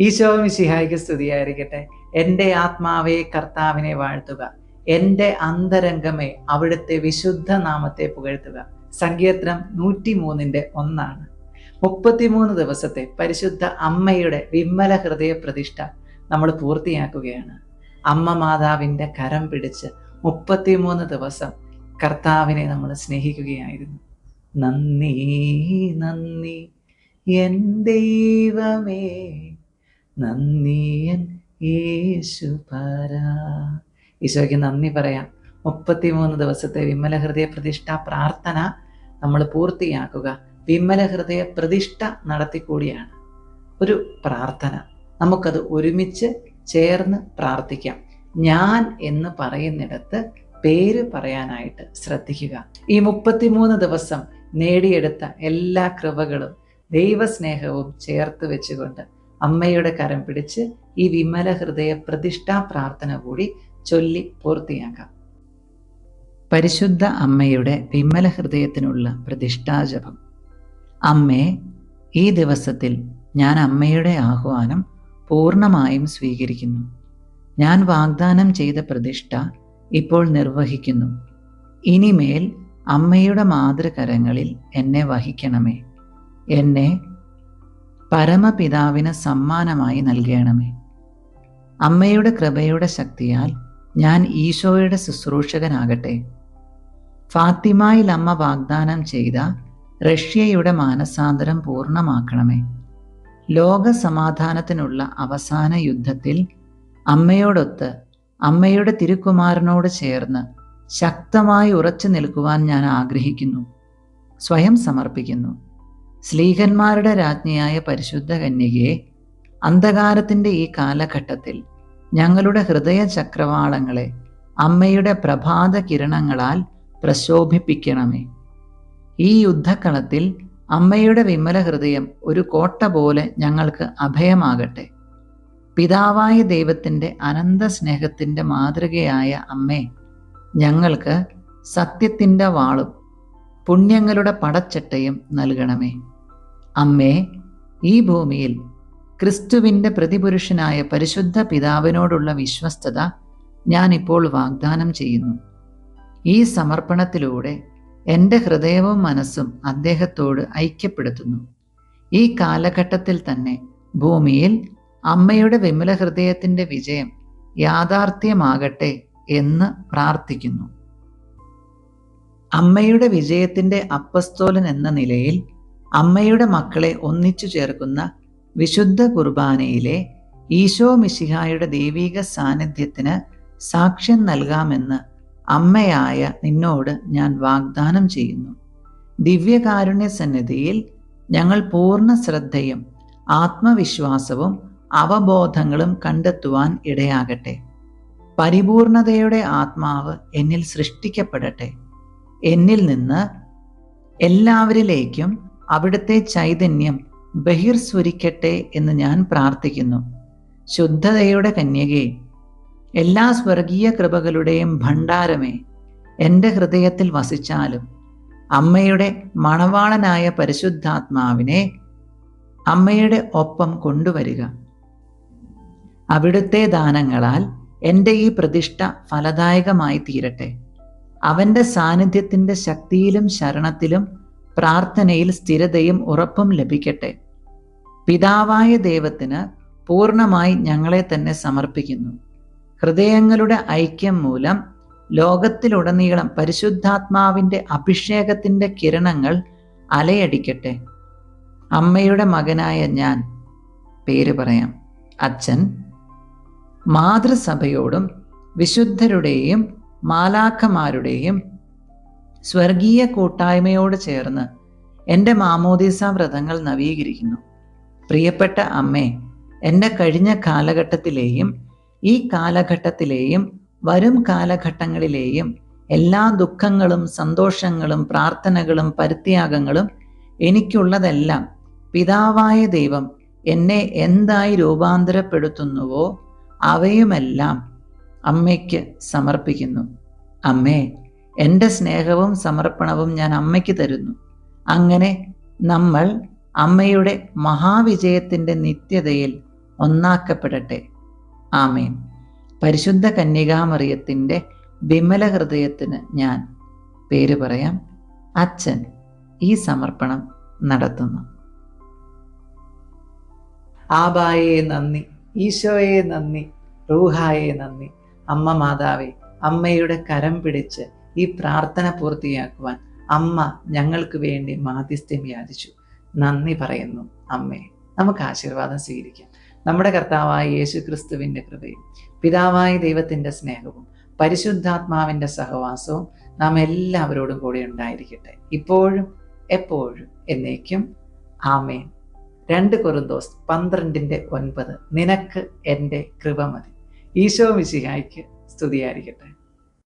ഈശോ മിശിഹായിക്ക് സ്തുതിയായിരിക്കട്ടെ. എന്റെ ആത്മാവെ കർത്താവിനെ വാഴ്ത്തുക. എന്റെ അന്തരംഗമേ അവിടുത്തെ വിശുദ്ധ നാമത്തെ പുകഴ്ത്തുക. സങ്കീർത്തനം നൂറ്റി മൂന്നിന്റെ ഒന്നാണ്. മുപ്പത്തിമൂന്ന് ദിവസത്തെ പരിശുദ്ധ അമ്മയുടെ വിമ്മല ഹൃദയ പ്രതിഷ്ഠ നമ്മൾ പൂർത്തിയാക്കുകയാണ്. അമ്മ മാതാവിന്റെ കരം പിടിച്ച് മുപ്പത്തിമൂന്ന് ദിവസം കർത്താവിനെ നമ്മൾ സ്നേഹിക്കുകയായിരുന്നു. നന്ദി നന്ദി. എൻ ദൈവമേ. നന്ദിയൻ യേശു പരാ ഈശോയ്ക്ക് നന്ദി പറയാം. മുപ്പത്തിമൂന്ന് ദിവസത്തെ വിമല ഹൃദയ പ്രതിഷ്ഠ പ്രാർത്ഥന നമ്മൾ പൂർത്തിയാക്കുക. വിമല ഹൃദയ പ്രതിഷ്ഠ നടത്തിക്കൂടിയാണ്. ഒരു പ്രാർത്ഥന. നമുക്കത് ഒരുമിച്ച് ചേർന്ന് പ്രാർത്ഥിക്കാം. ഞാൻ എന്ന് പറയുന്നിടത്ത് പേര് പറയാനായിട്ട് ശ്രദ്ധിക്കുക. ഈ മുപ്പത്തിമൂന്ന് ദിവസം നേടിയെടുത്ത എല്ലാ കൃപകളും ദൈവസ്നേഹവും ചേർത്ത് വെച്ചുകൊണ്ട് അമ്മയുടെ കരം പിടിച്ച് ഈ വിമല ഹൃദയ പ്രതിഷ്ഠാ പ്രാർത്ഥന കൂടി ചൊല്ലി പൂർത്തിയാക്കാം. പരിശുദ്ധ അമ്മയുടെ വിമല ഹൃദയത്തിനുള്ള പ്രതിഷ്ഠാജപം. അമ്മേ ഈ ദിവസത്തിൽ ഞാൻ അമ്മയുടെ ആഹ്വാനം പൂർണമായും സ്വീകരിക്കുന്നു. ഞാൻ വാഗ്ദാനം ചെയ്ത പ്രതിഷ്ഠ ഇപ്പോൾ നിർവഹിക്കുന്നു. ഇനിമേൽ അമ്മയുടെ മാതൃകരങ്ങളിൽ എന്നെ വഹിക്കണമേ. എന്നെ പരമപിതാവിന് സമ്മാനമായി നൽകണമേ. അമ്മയുടെ കൃപയുടെ ശക്തിയാൽ ഞാൻ ഈശോയുടെ ശുശ്രൂഷകനാകട്ടെ. ഫാത്തിമായിൽ അമ്മ വാഗ്ദാനം ചെയ്ത റഷ്യയുടെ മാനസാന്തരം പൂർണമാക്കണമേ. ലോക സമാധാനത്തിനുള്ള അവസാന യുദ്ധത്തിൽ അമ്മയോടൊത്ത് അമ്മയുടെ തിരുക്കുമാരനോട് ചേർന്ന് ശക്തമായി ഉറച്ചു നിൽക്കുവാൻ ഞാൻ ആഗ്രഹിക്കുന്നു. സ്വയം സമർപ്പിക്കുന്നു. സ്ലീഹന്മാരുടെ രാജ്ഞിയായ പരിശുദ്ധ കന്യകയെ അന്ധകാരത്തിന്റെ ഈ കാലഘട്ടത്തിൽ ഞങ്ങളുടെ ഹൃദയ ചക്രവാളങ്ങളെ അമ്മയുടെ പ്രഭാത കിരണങ്ങളാൽ പ്രശോഭിപ്പിക്കണമേ. ഈ യുദ്ധക്കളത്തിൽ അമ്മയുടെ വിമല ഹൃദയം ഒരു കോട്ട പോലെ ഞങ്ങൾക്ക് അഭയമാകട്ടെ. പിതാവായ ദൈവത്തിന്റെ അനന്ത സ്നേഹത്തിന്റെ മാതൃകയായ അമ്മേ ഞങ്ങൾക്ക് സത്യത്തിന്റെ വാളും പുണ്യങ്ങളുടെ പടച്ചട്ടയും നൽകണമേ. അമ്മേ ഈ ഭൂമിയിൽ ക്രിസ്തുവിന്റെ പ്രതിപുരുഷനായ പരിശുദ്ധ പിതാവിനോടുള്ള വിശ്വസ്തത ഞാനിപ്പോൾ വാഗ്ദാനം ചെയ്യുന്നു. ഈ സമർപ്പണത്തിലൂടെ എന്റെ ഹൃദയവും മനസ്സും അദ്ദേഹത്തോട് ഐക്യപ്പെടുത്തുന്നു. ഈ കാലഘട്ടത്തിൽ തന്നെ ഭൂമിയിൽ അമ്മയുടെ വിമല ഹൃദയത്തിന്റെ വിജയം യാഥാർത്ഥ്യമാകട്ടെ എന്ന് പ്രാർത്ഥിക്കുന്നു. അമ്മയുടെ വിജയത്തിന്റെ അപ്പസ്തോലൻ എന്ന നിലയിൽ അമ്മയുടെ മക്കളെ ഒന്നിച്ചു ചേർക്കുന്ന വിശുദ്ധ കുർബാനയിലെ ഈശോ മിശിഹായുടെ ദൈവീക സാന്നിധ്യത്തിന് സാക്ഷ്യം നൽകാമെന്ന് അമ്മയായ നിന്നോട് ഞാൻ വാഗ്ദാനം ചെയ്യുന്നു. ദിവ്യകാരുണ്യ സന്നിധിയിൽ ഞങ്ങൾ പൂർണ ശ്രദ്ധയും ആത്മവിശ്വാസവും അവബോധങ്ങളും കണ്ടെത്തുവാൻ ഇടയാകട്ടെ. പരിപൂർണതയുടെ ആത്മാവ് എന്നിൽ സൃഷ്ടിക്കപ്പെടട്ടെ. എന്നിൽ നിന്ന് എല്ലാവരിലേക്കും അവിടുത്തെ ചൈതന്യം ബഹിർസ്വരിക്കട്ടെ എന്ന് ഞാൻ പ്രാർത്ഥിക്കുന്നു. ശുദ്ധതയുടെ കന്യകെ എല്ലാ സ്വർഗീയ കൃപകളുടെയും ഭണ്ഡാരമേ എന്റെ ഹൃദയത്തിൽ വസിച്ചാലും അമ്മയുടെ മണവാളനായ പരിശുദ്ധാത്മാവിനെ അമ്മയുടെ ഒപ്പം കൊണ്ടുവരിക. അവിടുത്തെ ദാനങ്ങളാൽ എന്റെ ഈ പ്രതിഷ്ഠ ഫലദായകമായി തീരട്ടെ. അവന്റെ സാന്നിധ്യത്തിന്റെ ശക്തിയിലും ശരണത്തിലും പ്രാർത്ഥനയിൽ സ്ഥിരതയും ഉറപ്പും ലഭിക്കട്ടെ. പിതാവായ ദൈവത്തിന് പൂർണമായി ഞങ്ങളെ തന്നെ സമർപ്പിക്കുന്നു. ഹൃദയങ്ങളുടെ ഐക്യം മൂലം ലോകത്തിലുടനീളം പരിശുദ്ധാത്മാവിന്റെ അഭിഷേകത്തിന്റെ കിരണങ്ങൾ അലയടിക്കട്ടെ. അമ്മയുടെ മകനായ ഞാൻ പേര് പറയാം. അച്ഛൻ മാതൃസഭയോടും വിശുദ്ധരുടെയും മാലാഖമാരുടെയും സ്വർഗീയ കൂട്ടായ്മയോട് ചേർന്ന് എന്റെ മാമോദീസ വ്രതങ്ങൾ നവീകരിക്കുന്നു. പ്രിയപ്പെട്ട അമ്മേ എന്റെ കഴിഞ്ഞ കാലഘട്ടത്തിലെയും ഈ കാലഘട്ടത്തിലെയും വരും കാലഘട്ടങ്ങളിലെയും എല്ലാ ദുഃഖങ്ങളും സന്തോഷങ്ങളും പ്രാർത്ഥനകളും പരിത്യാഗങ്ങളും എനിക്കുള്ളതെല്ലാം പിതാവായ ദൈവം എന്നെ എന്തായി രൂപാന്തരപ്പെടുത്തുന്നുവോ അവയുമെല്ലാം അമ്മയ്ക്ക് സമർപ്പിക്കുന്നു. അമ്മേ എന്റെ സ്നേഹവും സമർപ്പണവും ഞാൻ അമ്മയ്ക്ക് തരുന്നു. അങ്ങനെ നമ്മൾ അമ്മയുടെ മഹാവിജയത്തിന്റെ നിത്യതയിൽ ഒന്നാക്കപ്പെടട്ടെ. ആമേൻ. പരിശുദ്ധ കന്യകാമറിയത്തിന്റെ വിമല ഹൃദയത്തിന് ഞാൻ പേര് പറയാം. അച്ഛൻ ഈ സമർപ്പണം നടത്തുന്നു. ആബായെ നന്ദി ഈശോയെ നന്ദി റൂഹായെ നന്ദി. അമ്മ മാതാവേ അമ്മയുടെ കരം പിടിച്ച് ഈ പ്രാർത്ഥന പൂർത്തിയാക്കുവാൻ അമ്മ ഞങ്ങൾക്ക് വേണ്ടി മാധ്യസ്ഥ്യം യാചിച്ചു. നന്ദി പറയുന്നു. അമ്മേ നമുക്ക് ആശീർവാദം സ്വീകരിക്കാം. നമ്മുടെ കർത്താവായ യേശു ക്രിസ്തുവിന്റെ കൃപയും പിതാവായ ദൈവത്തിന്റെ സ്നേഹവും പരിശുദ്ധാത്മാവിന്റെ സഹവാസവും നാം എല്ലാവരോടും കൂടെ ഉണ്ടായിരിക്കട്ടെ. ഇപ്പോഴും എപ്പോഴും എന്നേക്കും ആമേൻ. രണ്ട് കൊറുന്തോസ് പന്ത്രണ്ടിന്റെ ഒൻപത്. നിനക്ക് എന്റെ കൃപ മതി. ഈശോ മിശിഹായ്ക്ക് സ്തുതിയായിരിക്കട്ടെ.